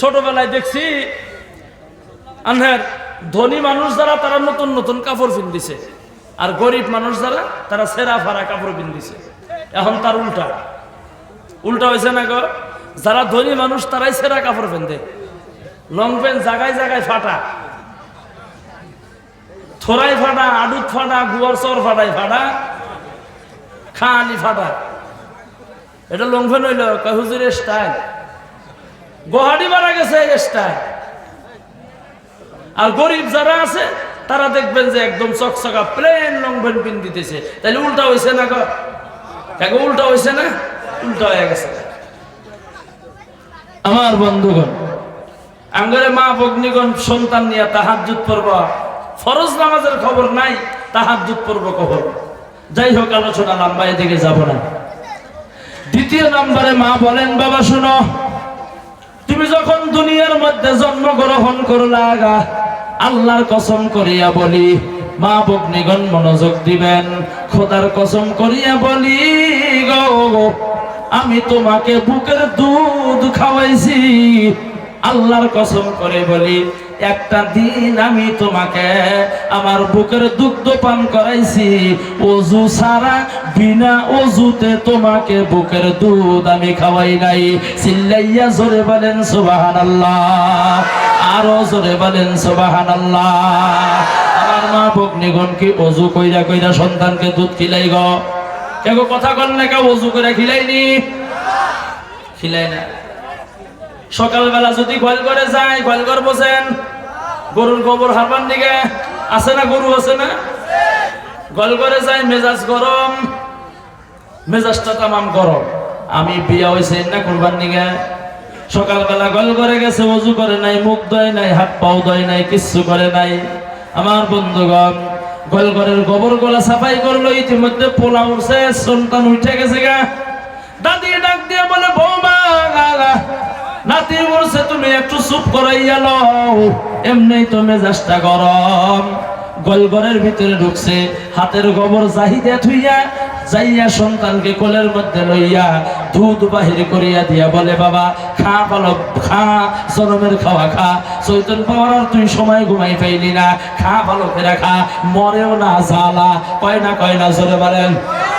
ছোটবেলায় দেখছি, আনহের ধনী মানুষ যারা, তারা নতুন নতুন কাপড় পিন্দিছে আর গরিব মানুষ যারা, তারা সেরা ফারা কাপড় পিন্দিছে এখন তার উল্টা। উল্টা হয়েছে না গো? যারা ধনী মানুষ, তারাই সেরা কাপড় পেন্দে লং প্যান্ট জায়গায় জায়গায় ফাটা। থোড়াই ফাটা, আডুত ফাটা, গুয়ার চর ফাটাই ফাটা। খালি ফাটা। এটা লং প্যান্ট হইল, কয় হুজুরের স্টাইল গোহাটি মারা গেছে স্টাইল আর গরিব যারা আছে, তারা দেখবেন যে একদম চকচকা প্লেন লং প্যান্ট পিন দিতেছে। তাহলে উল্টা হয়েছে না গো? উল্টা হয়েছে না? উল্টা হয়ে গেছে। আমার বন্ধুগণ, আঙ্গরে মা ভগ্নিগণ সন্তান নিয়ে তাহাজ্জুদ পড়ব ফরজ নামাজের খবর নাই, তাহাজ্জুদ পড়ব খবর যাই হোক, আলোচনা লম্বা, এদিকে যাব না। দ্বিতীয় নম্বরে মা বলেন, বাবা, শুনো তুমি যখন দুনিয়ার মধ্যে জন্মগ্রহণ করলা আল্লাহর কসম করিয়া বলি, মা বগ্নিগণ মনোযোগ দিবেন। খোদার কসম করিয়া বলি গো, আমি তোমাকে বুকের দুধ খাওয়াইছি। আল্লাহর কসম করে বলি একটা দিন আমি তোমাকে আমার বুকের দুগ্ধ পান করাইছি। অজু সারা বিনা অজুতে তোমাকে বুকের দুধ আমি খাওয়াই নাই। চিল্লাইয়া জোরে বলেন সুবাহান আল্লাহ আরও জোরে বলেন সুবাহান আল্লাহ আমার মা ভগ্নিগণ কি অজু কইরা কইরা সন্তানকে দুধ খিলাই গ? কেউ কথা কল না কেউ অজু করে খিলাইনি? খিলাই না। সকালবেলা যদি গোয়াল করে যায় গোয়াল ঘর বসেন গরুর গোবর হারবার দিকে আছে না গরু আছে না? গোয়াল করে যায়, মেজাজ গরম। মেজাজটা তামাম গরম। আমি বিয়া হয়েছে না করবার দিকে। সকালবেলা গোয়াল করে গেছে, অজু করে নাই, মুখ দয় নাই, হাত পাও দয় নাই, কিচ্ছু করে নাই। আমার বন্ধুগণ গোয়াল ঘরের গোবর গোলা সাফাই করল, ইতিমধ্যে পোলা উঠছে সন্তান উঠে গেছে গা। দাদি ডাক দিয়ে বলে বলছে, তুমি একটু চুপ করাইয়া লও। এমনি তো মেজাজটা গরম। গোলঘরের ভিতরে ঢুকছে, হাতের গোবর থুইয়া যাইয়া সন্তানকে কোলের মধ্যে লইয়া দুধ বাহির করিয়া দিয়া বলে, বাবা, খা খা খাওয়া খা। পাওয়ার আর তুই সময় ঘুমাই পাইলি না। খা ভালো করে খা, মরেও না জ্বালা। কয় না কয় না, জোরে বলেন।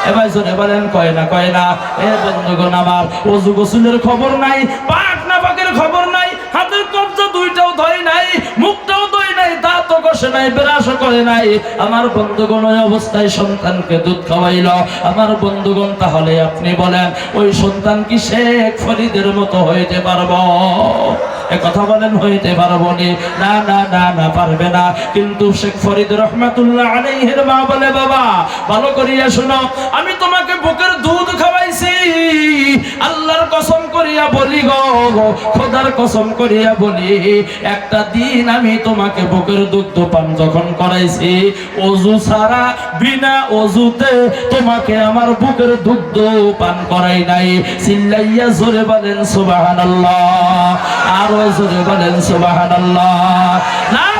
এবার জোরে বলেন, কয় না কয় না। এ বন্ধুগণ আমার, অজু গোসুলের খবর নাই। পাক কষে নাই বেরাসও করে নাই। আমার বন্ধুগণ ওই অবস্থায় সন্তানকে দুধ খাওয়াইল। আমার বন্ধুগণ, তাহলে আপনি বলেন, ওই সন্তান কি শেখ ফরিদের মতো হইতে পারব? কথা বলেন, হইতে পারবনি না। না না না পারবে না। কিন্তু শেখ ফরিদ রহমাতুল্লাহ আলাইহির মা বলে, বাবা, ভালো করিয়া শোনো, আমি তোমাকে বুকের দুধ খাওয়াইছি। আল্লাহর কসম করিয়া বলি গো, খোদার কসম করিয়া বলি, একটা দিন আমি তোমাকে বুকের দুগ্ধ পান যখন করাইছি। অজু ছাড়া বিনা অজুতে তোমাকে আমার বুকের দুগ্ধ পান করাই নাই। চিল্লাইয়া জোরে বলেন, সুবাহানাল্লাহ। আরও জোরে বলেন সুবাহানাল্লাহ